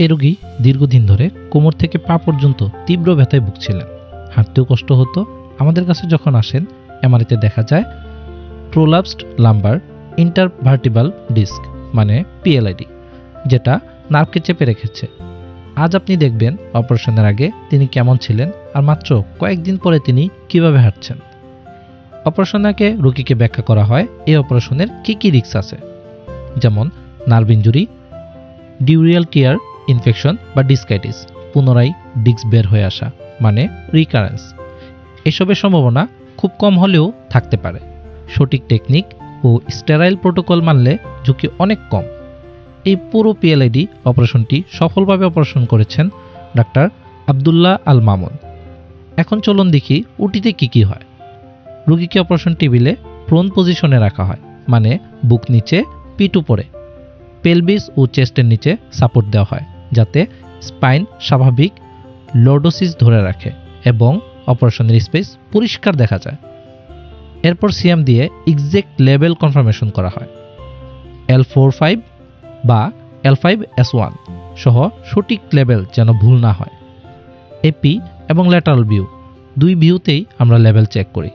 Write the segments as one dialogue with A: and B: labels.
A: এই রোগী দীর্ঘদিন ধরে কোমর থেকে পা পর্যন্ত তীব্র ব্যথায় ভুগছিলেন। হাঁটতেও কষ্ট হতো। আমাদের কাছে যখন আসেন, এমআরআইতে দেখা যায়, প্রোলাপসড লাম্বার ইন্টারভার্টিবাল ডিস্ক মানে পিএলআইডি, যেটা নার্ভকে চেপে রেখেছে। আজ আপনি দেখবেন, অপারেশনের আগে তিনি কেমন ছিলেন আর মাত্র কয়েকদিন পরে তিনি কীভাবে হাঁটছেন। অপারেশন আগে রোগীকে ব্যাখ্যা করা হয়, এই অপারেশনের কী কী রিস্ক আছে? যেমন nerve injury dural tear infection বা ডিসকাইটিস পুনরায় ডিস্ক বের হয়ে আসা মানে রিকারেন্স এসবের সম্ভাবনা খুব কম হলেও থাকতে পারে। সঠিক টেকনিক ও স্টেরাইল প্রোটোকল মানলে ঝুঁকি অনেক কম। এই পুরো পিএলআইডি অপারেশনটি সফলভাবে অপারেশন করেছেন ডাক্তার আবদুল্লাহ আল মামুন। এখন চলুন দেখি উটিতে কি কি হয়। রোগীকে অপারেশন টেবিলে প্রোন পজিশনে রাখা হয় মানে বুক নিচে, পিঠ উপরে। পেলভিস ও চেস্টের নিচে সাপোর্ট দেওয়া হয়। যাতে স্পাইন স্বাভাবিক লর্ডোসিস ধরে রাখে এবং অপারেশনের স্পেস পরিষ্কার দেখা যায়। এরপর সিএম দিয়ে এক্সাক্ট লেভেল কনফার্মেশন করা হয়। এল ফোর ফাইভ বা এল ফাইভ এস ওয়ান সহ সঠিক লেভেল যেন ভুল না হয়। এপি এবং ল্যাটারাল ভিউ দুই ভিউতেই আমরা লেভেল চেক করি।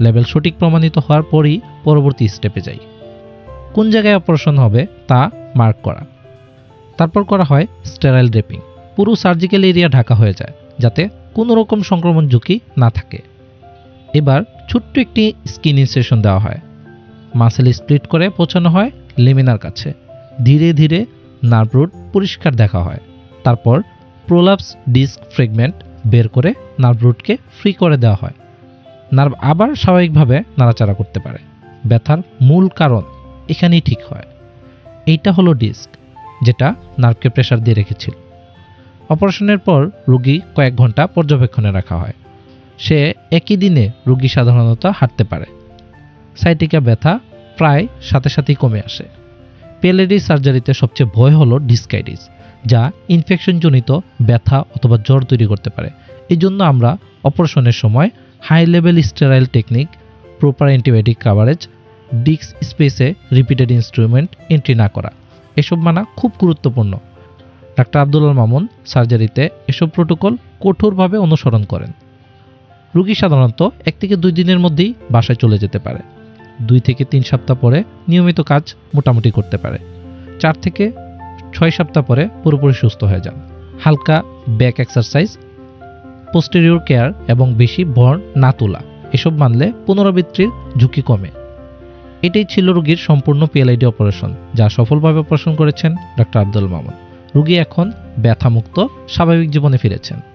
A: লেভেল সঠিক প্রমাণিত হওয়ার পরই পরবর্তী স্টেপে যাই। কোন জায়গায় অপারেশন হবে তা মার্ক করা। তারপর করা হয় স্টেরাইল ড্রেপিং। পুরো সার্জিক্যাল এরিয়া ঢাকা হয়ে যায়, যাতে কোনো রকম সংক্রমণ ঝুঁকি না থাকে। এবার ছোট্ট একটি স্কিন ইনসেশন দেওয়া হয়। মাসেল স্প্লিট করে পৌঁছানো হয় লেমিনার কাছে। ধীরে ধীরে নার্ভ রুট পরিষ্কার দেখা হয়। তারপর প্রোলাপস ডিস্ক ফ্রেগমেন্ট বের করে নার্ভ রুটকে ফ্রি করে দেওয়া হয়। নার্ভ আবার স্বাভাবিকভাবে নাড়াচাড়া করতে পারে। ব্যথার মূল কারণ এখানেই ঠিক হয়। এইটা হলো ডিস্ক। যেটা নার্ভকে প্রেশার দিয়ে রেখেছিল। অপারেশনের পর রুগী কয়েক ঘণ্টা পর্যবেক্ষণে রাখা হয়। সে একই দিনে রুগী সাধারণত হাঁটতে পারে। সাইটিকা ব্যথা প্রায় সাথে সাথেই কমে আসে। পেলেডি সার্জারিতে সবচেয়ে ভয় হলো ডিসকাইটিস, যা ইনফেকশনজনিত ব্যথা অথবা জ্বর তৈরি করতে পারে। এই জন্য আমরা অপারেশনের সময় high level sterile technique proper antibiotic coverage disc স্পেসে রিপিটেড ইনস্ট্রুমেন্ট এন্ট্রি না করা। এসব মানা খুব গুরুত্বপূর্ণ। ডাক্তার আব্দুল্লাহ মামুন সার্জারিতে এসব প্রোটোকল কঠোরভাবে অনুসরণ করেন। রোগী সাধারণত এক থেকে দুই দিনের মধ্যেই বাসায় চলে যেতে পারে। দুই থেকে তিন সপ্তাহ পরে নিয়মিত কাজ মোটামুটি করতে পারে। চার থেকে ছয় সপ্তাহ পরে পুরোপুরি সুস্থ হয়ে যান। হালকা ব্যাক এক্সারসাইজ পোস্টেরিয়র কেয়ার এবং বেশি ভর না তোলা, এসব মানলে পুনরাবৃত্তির ঝুঁকি কমে। এটাই ছিল রোগীর সম্পূর্ণ পিএলআইডি অপারেশন যা সফলভাবে অপারেশন করেছেন ডক্টর আব্দুল মামুন। রুগী এখন ব্যথামুক্ত, স্বাভাবিক জীবনে ফিরেছেন।